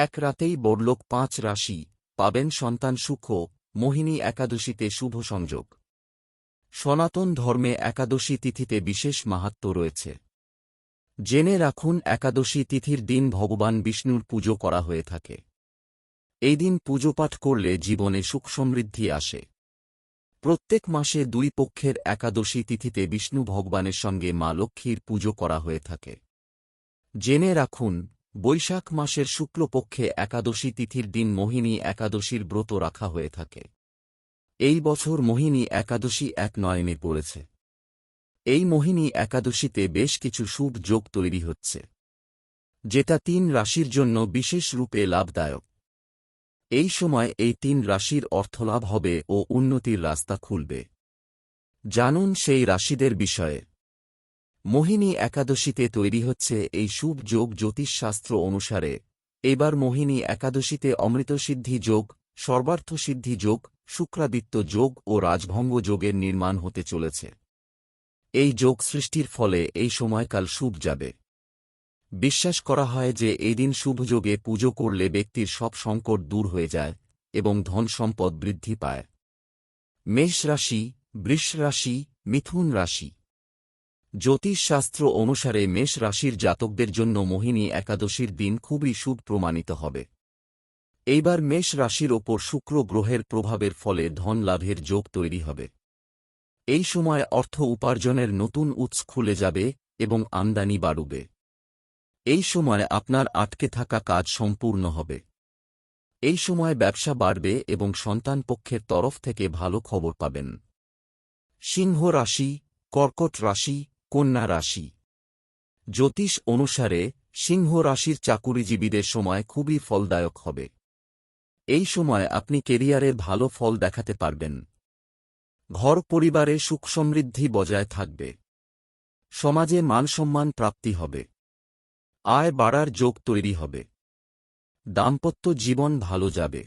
এক রাতেই বড়লোক পাঁচ রাশি, পাবেন সন্তান সুখ মোহিনী একাদশীতে শুভ সংযোগ। সনাতন ধর্মে একাদশী তিথিতে বিশেষ মাহাত্ম্য রয়েছে। জেনে রাখুন, একাদশী তিথির দিন ভগবান বিষ্ণুর পুজো করা হয়ে থাকে। এই দিন পুজোপাঠ করলে জীবনে সুখ সমৃদ্ধি আসে। প্রত্যেক মাসে দুই পক্ষের একাদশী তিথিতে বিষ্ণু ভগবানের সঙ্গে মা লক্ষ্মীর পুজো করা হয়ে থাকে। জেনে রাখুন বৈশাখ মাসের শুক্লপক্ষে একাদশী তিথির দিন মোহিনী একাদশীর ব্রত রাখা হয়ে থাকে। এই বছর মোহিনী একাদশী এক নয়নে পড়েছে। এই মোহিনী একাদশীতে বেশ কিছু শুভ যোগ তৈরি হচ্ছে, যেটা তিন রাশির জন্য বিশেষ রূপে লাভদায়ক। এই সময় এই তিন রাশির অর্থলাভ হবে ও উন্নতির রাস্তা খুলবে। জানুন সেই রাশিদের বিষয়ে। মোহিনী একাদশীতে তৈরি হচ্ছে এই শুভ যোগ জ্যোতিষশাস্ত্র অনুসারে। এবার মোহিনী একাদশীতে অমৃতসিদ্ধি যোগ, সর্বার্থসিদ্ধি যোগ, শুক্রাদিত্য যোগ ও রাজভঙ্গ যোগের নির্মাণ হতে চলেছে। এই যোগ সৃষ্টির ফলে এই সময়কাল শুভ যাবে। বিশ্বাস করা হয় যে এই দিন শুভযোগে পুজো করলে ব্যক্তির সব সংকট দূর হয়ে যায় এবং ধন সম্পদ বৃদ্ধি পায়। মেষ রাশি, বৃষ রাশি, মিথুন রাশি। জ্যোতিষশাস্ত্র অনুসারে মেষ রাশির জাতকদের জন্য মোহিনী একাদশীর দিন খুবই শুভ প্রমাণিত হবে। এইবার মেষ রাশির ওপর শুক্র গ্রহের প্রভাবের ফলে ধন লাভের যোগ তৈরি হবে। এই সময় অর্থ উপার্জনের নতুন উৎস খুলে যাবে এবং আমদানি বাড়বে। এই সময় আপনার আটকে থাকা কাজ সম্পূর্ণ হবে। এই সময় ব্যবসা বাড়বে এবং সন্তান পক্ষের তরফ থেকে ভালো খবর পাবেন। সিংহ রাশি, কর্কট রাশি কন্যা রাশি। জ্যোতিষ অনুসারে সিংহ রাশির চাকুরিজীবীদের সময় খুবই ফলদায়ক হবে। এই সময় আপনি কেরিয়ারে ভালো ফল দেখাতে পারবেন। ঘর পরিবারে সুখ সমৃদ্ধি বজায় থাকবে। সমাজে মানসম্মান প্রাপ্তি হবে। আয় বাড়ার যোগ তৈরি হবে। দাম্পত্য জীবন ভালো যাবে।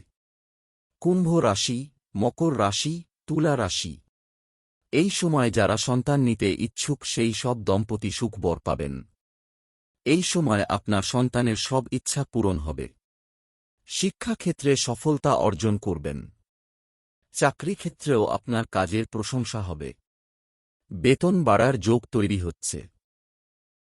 কুম্ভ রাশি, মকর রাশি, তুলা রাশি। এই সময় যারা সন্তান নিতে ইচ্ছুক সেই সব দম্পতি সুখবর পাবেন। এই সময় আপনার সন্তানের সব ইচ্ছা পূরণ হবে। শিক্ষাক্ষেত্রে সফলতা অর্জন করবেন। চাকরি ক্ষেত্রেও আপনার কাজের প্রশংসা হবে। বেতন বাড়ার যোগ তৈরি হচ্ছে।